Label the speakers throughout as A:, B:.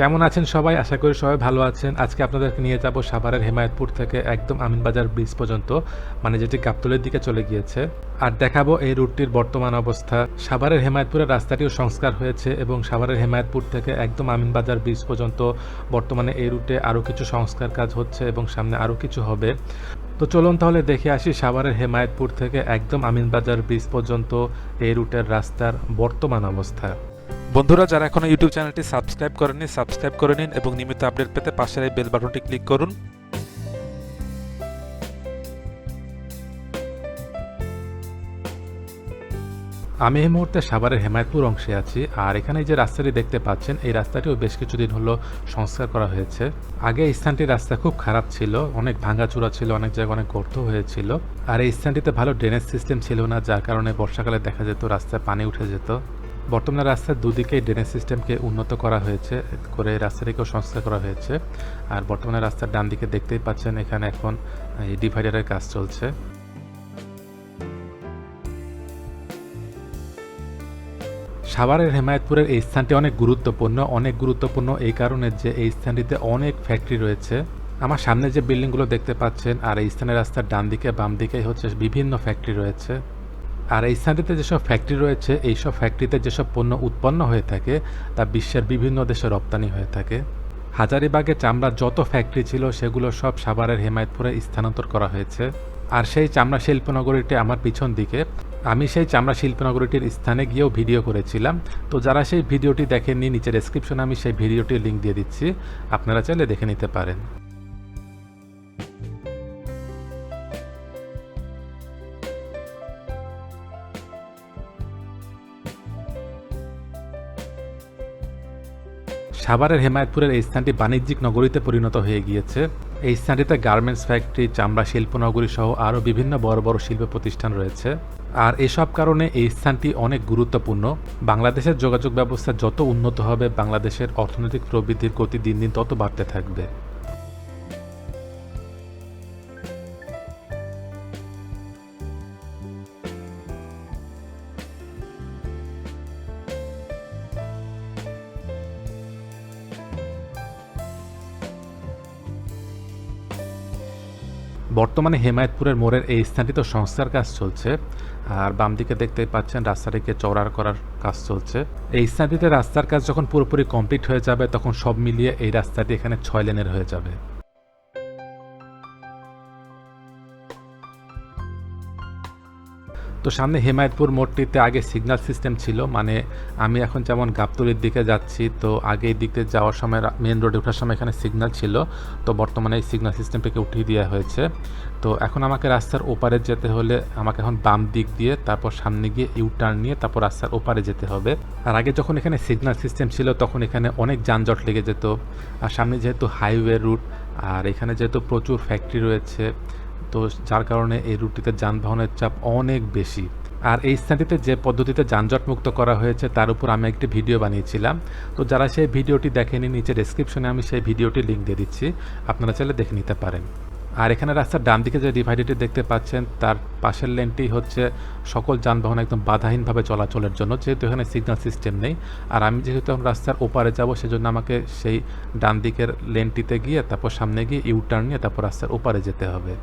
A: কেমন আছেন সবাই? আশা করি সবাই ভালো আছেন। আজকে আপনাদেরকে নিয়ে যাব সাভারের হেমায়তপুর থেকে একদম আমিনবাজার ব্রিজ পর্যন্ত মানে যেটি গাবতলের দিকে চলে গিয়েছে। আর দেখাবো এই রুটটির বর্তমান অবস্থা। সাভারের হেমায়তপুরের রাস্তাটিও সংস্কার হয়েছে এবং সাভারের হেমায়তপুর থেকে একদম আমিনবাজার ব্রিজ পর্যন্ত বর্তমানে এই রুটে আরও কিছু সংস্কার কাজ হচ্ছে এবং সামনে আরও কিছু হবে। তো চলুন তাহলে দেখে আসি সাভারের হেমায়তপুর থেকে একদম আমিনবাজার ব্রিজ পর্যন্ত এই রুটের রাস্তার বর্তমান অবস্থা।
B: বন্ধুরা, যারা এখনও ইউটিউব চ্যানেলটি সাবস্ক্রাইব করেননি, সাবস্ক্রাইব করে নিন এবং নিয়মিত আপডেট পেতে পাশের এই বেল বাটনটি ক্লিক করুন।
A: আমি এই মুহূর্তে সাভারের হেমায়তপুর অংশে আছি আর এখানে যে রাস্তাটি দেখতে পাচ্ছেন, এই রাস্তাটিও বেশ কিছুদিন হলো সংস্কার করা হয়েছে। আগে এই স্থানটির রাস্তা খুব খারাপ ছিল, অনেক ভাঙাচুরা ছিল, অনেক জায়গায় অনেক গর্ত হয়েছিল। আর এই স্থানটিতে ভালো ড্রেনেজ সিস্টেম ছিল না, যার কারণে বর্ষাকালে দেখা যেত রাস্তায় পানি উঠে যেত। বর্তমানে রাস্তার দুদিকেই ড্রেনেজ সিস্টেমকে উন্নত করা হয়েছে, করে রাস্তাটিকেও সংস্কার করা হয়েছে। আর বর্তমানে রাস্তার ডান দিকে দেখতেই পাচ্ছেন, এখানে এখন এই ডিভাইডারের কাজ চলছে। সাভারের হেমায়তপুরের এই স্থানটি অনেক গুরুত্বপূর্ণ অনেক গুরুত্বপূর্ণ এই কারণে যে এই স্থানটিতে অনেক ফ্যাক্টরি রয়েছে। আমার সামনে যে বিল্ডিংগুলো দেখতে পাচ্ছেন, আর এই স্থানের রাস্তার ডান দিকে বাম দিকে হচ্ছে বিভিন্ন ফ্যাক্টরি রয়েছে। আর এই স্থানটিতে যেসব ফ্যাক্টরি রয়েছে, এইসব ফ্যাক্টরিতে যেসব পণ্য উৎপন্ন হয়ে থাকে, তা বিশ্বের বিভিন্ন দেশে রপ্তানি হয়ে থাকে। হাজারিবাগে চামড়ার যত ফ্যাক্টরি ছিল, সেগুলো সব সাভারের হেমায়তপুরে স্থানান্তর করা হয়েছে। আর সেই চামড়া শিল্পনগরীটি আমার পিছন দিকে। আমি সেই চামড়া শিল্পনগরীটির স্থানে গিয়েও ভিডিও করেছিলাম। তো যারা সেই ভিডিওটি দেখেননি, নিচে ডেসক্রিপশনে আমি সেই ভিডিওটির লিঙ্ক দিয়ে দিচ্ছি। আপনারা চাইলে দেখে নিতে পারেন। সাভারের হেমায়তপুরের এই স্থানটি বাণিজ্যিক নগরীতে পরিণত হয়ে গিয়েছে। এই স্থানটিতে গার্মেন্টস ফ্যাক্টরি, চামড়া শিল্পনগরী সহ আরও বিভিন্ন বড় বড় শিল্প প্রতিষ্ঠান রয়েছে। আর এসব কারণে এই স্থানটি অনেক গুরুত্বপূর্ণ। বাংলাদেশের যোগাযোগ ব্যবস্থা যত উন্নত হবে, বাংলাদেশের অর্থনৈতিক প্রবৃদ্ধির গতি দিন দিন তত বাড়তে থাকবে। বর্তমানে হেমায়তপুরের মোড়ের এই স্থানটিতে সংস্কার কাজ চলছে, আর বাম দিকে দেখতে পাচ্ছেন রাস্তাটিকে চওড়ার করার কাজ চলছে। এই স্থানটিতে রাস্তার কাজ যখন পুরোপুরি কমপ্লিট হয়ে যাবে, তখন সব মিলিয়ে এই রাস্তাটি এখানে ছয় লেনের হয়ে যাবে। তো সামনে হেমায়তপুর মোড়টিতে আগে সিগন্যাল সিস্টেম ছিল মানে আমি এখন যেমন গাবতলির দিকে যাচ্ছি, তো আগে এই দিকে যাওয়ার সময় মেন রোডে ওঠার সময় এখানে সিগন্যাল ছিল, তো বর্তমানে এই সিগন্যাল সিস্টেমটাকে উঠিয়ে দেওয়া হয়েছে। তো এখন আমাকে রাস্তার ওপারে যেতে হলে আমাকে এখন বাম দিক দিয়ে, তারপর সামনে গিয়ে ইউ টার্ন নিয়ে তারপর রাস্তার ওপারে যেতে হবে। আর আগে যখন এখানে সিগন্যাল সিস্টেম ছিল, তখন এখানে অনেক যানজট লেগে যেত। আর সামনে যেহেতু হাইওয়ে রুট আর এখানে যেহেতু প্রচুর ফ্যাক্টরি রয়েছে তো যার কারণে এই রুটটিতে যানবাহনের চাপ অনেক বেশি। আর এই স্থানটিতে যে পদ্ধতিতে যানজট মুক্ত করা হয়েছে, তার উপর আমি একটি ভিডিও বানিয়েছিলাম। তো যারা সেই ভিডিওটি দেখেনি, নিচে ডেসক্রিপশনে আমি সেই ভিডিওটি লিঙ্ক দিয়ে দিচ্ছি। আপনারা চাইলে দেখে নিতে পারেন। আর এখানে রাস্তার ডান দিকে যে ডিভাইডেডটি দেখতে পাচ্ছেন, তার পাশের লেনটি হচ্ছে সকল যানবাহন একদম বাধাহীনভাবে চলাচলের জন্য, যেহেতু এখানে সিগন্যাল সিস্টেম নেই। আর আমি যেহেতু রাস্তার ওপারে যাব, সেজন্য আমাকে সেই ডান দিকের লেনটিতে গিয়ে, তারপর সামনে গিয়ে ইউ টার্ন নিয়ে, তারপর রাস্তার ওপারে যেতে হবে।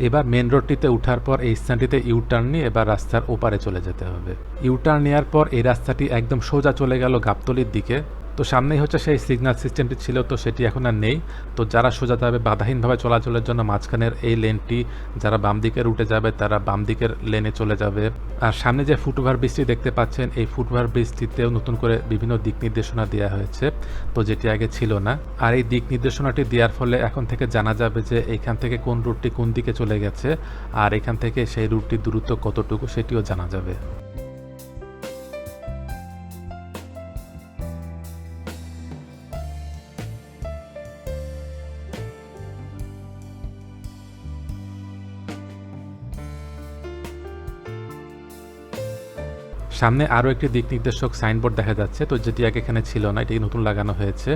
A: এবার মেন রোডটিতে উঠার পর এই স্থানটিতে ইউটার্ন নিয়ে এবার রাস্তার ওপারে চলে যেতে হবে। ইউটার্ন নেওয়ার পর এই রাস্তাটি একদম সোজা চলে গেল গাবতলির দিকে। তো সামনেই হচ্ছে সেই সিগন্যাল সিস্টেমটি ছিল, তো সেটি এখন আর নেই। তো যারা সোজা যাবে বাধাহীনভাবে চলাচলের জন্য মাঝখানের এই লেনটি যারা বাম দিকের রুটে যাবে, তারা বাম দিকের লেনে চলে যাবে। আর সামনে যে ফুটওভার ব্রিজটি দেখতে পাচ্ছেন, এই ফুটওভার ব্রিজটিতেও নতুন করে বিভিন্ন দিক নির্দেশনা দেওয়া হয়েছে, তো যেটি আগে ছিল না। আর এই দিক নির্দেশনাটি দেওয়ার ফলে এখন থেকে জানা যাবে যে এইখান থেকে কোন রুটটি কোন দিকে চলে গেছে, আর এখান থেকে সেই রুটটির দূরত্ব কতটুকু সেটিও জানা যাবে। সামনে আরও একটি দিক নির্দেশক সাইনবোর্ড দেখা যাচ্ছে, তো যেটি আগে এখানে ছিল না, এটি নতুন লাগানো হয়েছে।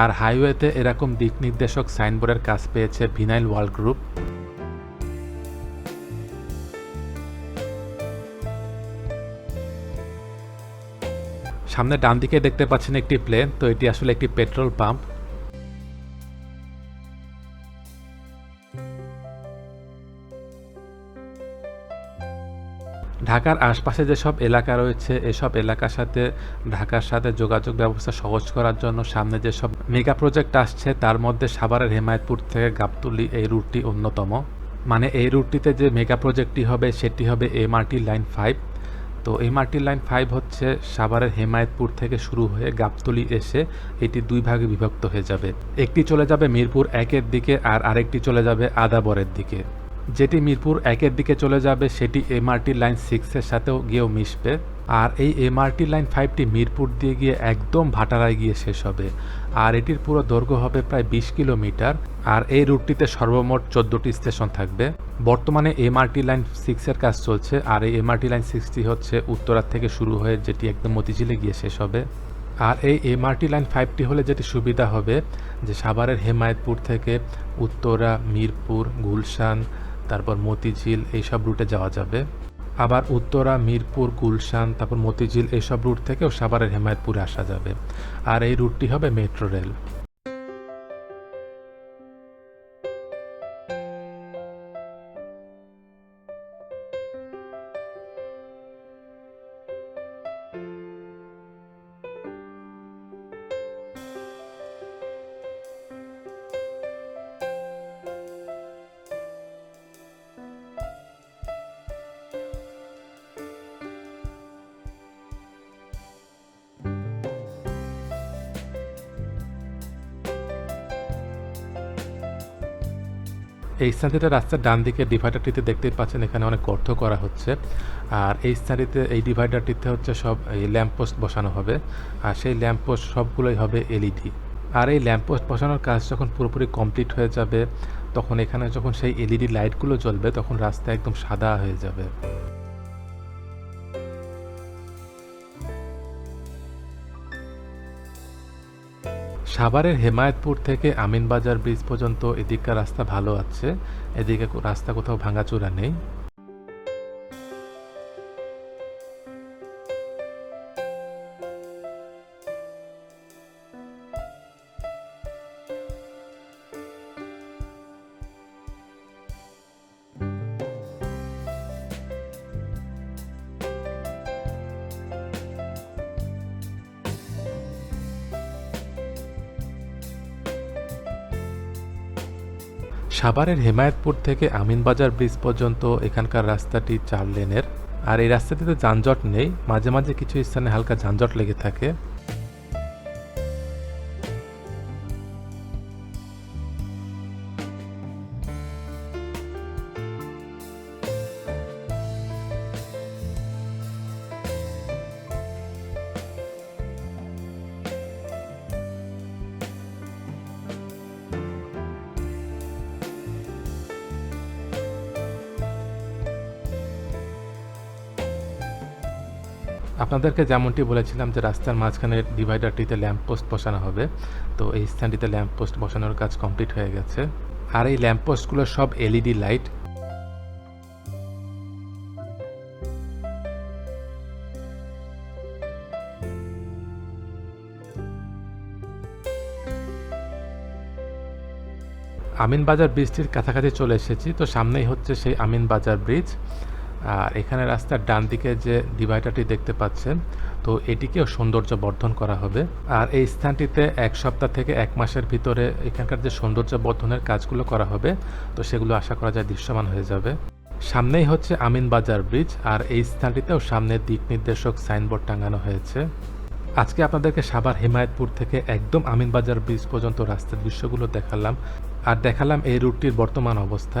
A: আর হাইওয়েতে এরকম দিক নির্দেশক সাইনবোর্ডের কাজ পেয়েছে ভিনাইল ওয়ার্ল্ড গ্রুপ। সামনে ডান দিকে দেখতে পাচ্ছেন একটি প্লেন, তো এটি আসলে একটি পেট্রোল পাম্প। ঢাকার আশপাশে যেসব এলাকা রয়েছে, এসব এলাকার সাথে, ঢাকার সাথে যোগাযোগ ব্যবস্থা সহজ করার জন্য সামনে যেসব মেগা প্রজেক্ট আসছে, তার মধ্যে সাভারের হেমায়তপুর থেকে গাবতুলি এই রুটটি অন্যতম। মানে এই রুটটিতে যে মেগা প্রজেক্টটি হবে, সেটি হবে এমআরটি লাইন ফাইভ। তো এমআরটি লাইন ফাইভ হচ্ছে সাভারের হেমায়তপুর থেকে শুরু হয়ে গাবতলি এসে এটি দুই ভাগে বিভক্ত হয়ে যাবে। একটি চলে যাবে মিরপুর একের দিকে আর আরেকটি চলে যাবে আদাবরের দিকে। যেটি মিরপুর একের দিকে চলে যাবে, সেটি এমআরটি লাইন সিক্সের সাথেও গিয়েও মিশবে। আর এই এমআরটি লাইন ফাইভটি মিরপুর দিয়ে গিয়ে একদম ভাটারায় গিয়ে শেষ হবে। আর এটির পুরো দৈর্ঘ্য হবে প্রায় বিশ কিলোমিটার। আর এই রুটটিতে সর্বমোট চোদ্দোটি স্টেশন থাকবে। বর্তমানে এমআরটি লাইন সিক্সের কাজ চলছে। আর এই এমআরটি লাইন সিক্সটি হচ্ছে উত্তরার থেকে শুরু হয়ে যেটি একদম মতিঝিলে গিয়ে শেষ হবে। আর এই এমআরটি লাইন ফাইভটি হলে যেটি সুবিধা হবে, যে সাভারের হেমায়তপুর থেকে উত্তরা, মিরপুর, গুলশান তারপর মতিঝিল এইসব রুটে যাওয়া যাবে। আবার উত্তরা, মিরপুর, গুলশান, তারপর মতিঝিল এইসব রুট থেকেও সাভারের হেমায়তপুরে আসা যাবে। আর এই রুটটি হবে মেট্রো রেল। এই স্থানটিতে রাস্তার ডান দিকে ডিভাইডারটিতে দেখতেই পাচ্ছেন, এখানে অনেক গর্ত করা হচ্ছে। আর এই স্থানটিতে, এই ডিভাইডারটিতে হচ্ছে সব এই ল্যাম্পপোস্ট বসানো হবে। আর সেই ল্যাম্পপোস্ট সবগুলোই হবে এলইডি। আর এই ল্যাম্পপোস্ট বসানোর কাজ যখন পুরোপুরি কমপ্লিট হয়ে যাবে, তখন এখানে যখন সেই এলইডি লাইটগুলো জ্বলবে, তখন রাস্তা একদম সাদা হয়ে যাবে। সাভারের হেমায়তপুর থেকে আমিনবাজার ব্রিজ পর্যন্ত এদিককার রাস্তা ভালো আছে। এদিকে রাস্তা কোথাও ভাঙাচোরা নেই। সাভারের হেমায়তপুর থেকে আমিনবাজার ব্রিজ পর্যন্ত এখানকার রাস্তাটি চার লেনের। আর এই রাস্তাটিতে যানজট নেই। মাঝে মাঝে কিছু স্থানে হালকা যানজট লেগে থাকে। আপনাদেরকে যেমনটি বলেছিলাম যে রাস্তার মাঝখানে ডিভাইডারটিতে ল্যাম্প পোস্ট বসানো হবে, তো এই স্থানটিতে ল্যাম্প পোস্ট বসানোর কাজ কমপ্লিট হয়ে গেছে। আর এই ল্যাম্প পোস্টগুলো সব এলইডি লাইট। আমিনবাজার ব্রিজটির কাছাকাছি চলে এসেছি, তো সামনেই হচ্ছে সেই আমিনবাজার ব্রিজ। আর এখানে রাস্তার ডান দিকে যে ডিভাইডারটি দেখতে পাচ্ছেন, তো এটিকেও সৌন্দর্য বর্ধন করা হবে। আর এই স্থানটিতে এক সপ্তাহ থেকে এক মাসের ভিতরে এখানকার যে সৌন্দর্য বর্ধনের কাজগুলো করা হবে, তো সেগুলো আশা করা যায় দৃশ্যমান হয়ে যাবে। সামনেই হচ্ছে আমিনবাজার ব্রিজ, আর এই স্থানটিতেও সামনে দিক নির্দেশক সাইনবোর্ড টাঙানো হয়েছে। আজকে আপনাদেরকে সাবার হিমায়তপুর থেকে একদম আমিনবাজার ব্রিজ পর্যন্ত রাস্তার দৃশ্যগুলো দেখালাম। আর দেখালাম এই রুটটির বর্তমান অবস্থা।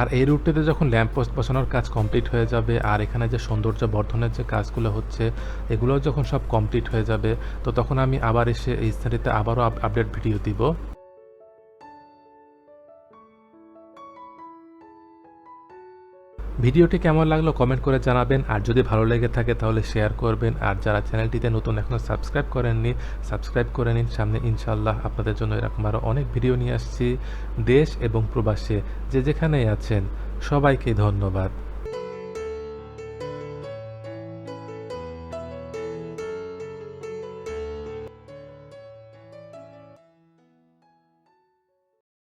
A: আর এই রুটটিতে যখন ল্যাম্পপোস্ট বসানোর কাজ কমপ্লিট হয়ে যাবে আর এখানে যে সৌন্দর্য বর্ধনের যে কাজগুলো হচ্ছে এগুলো যখন সব কমপ্লিট হয়ে যাবে, তো তখন আমি আবার এসে এই স্থানটিতে আবারও আপডেট ভিডিও দিব। ভিডিওটি কেমন লাগল কমেন্ট করে জানাবেন। আর যদি ভালো লেগে থাকে তাহলে শেয়ার করবেন। আর যারা চ্যানেলটিতে নতুন এখনও সাবস্ক্রাইব করেননি সাবস্ক্রাইব করে নিন। সামনে ইনশাল্লাহ আপনাদের জন্য এরকম আরও অনেক ভিডিও নিয়ে আসছি। দেশ এবং প্রবাসে যে যেখানেই আছেন, সবাইকে ধন্যবাদ।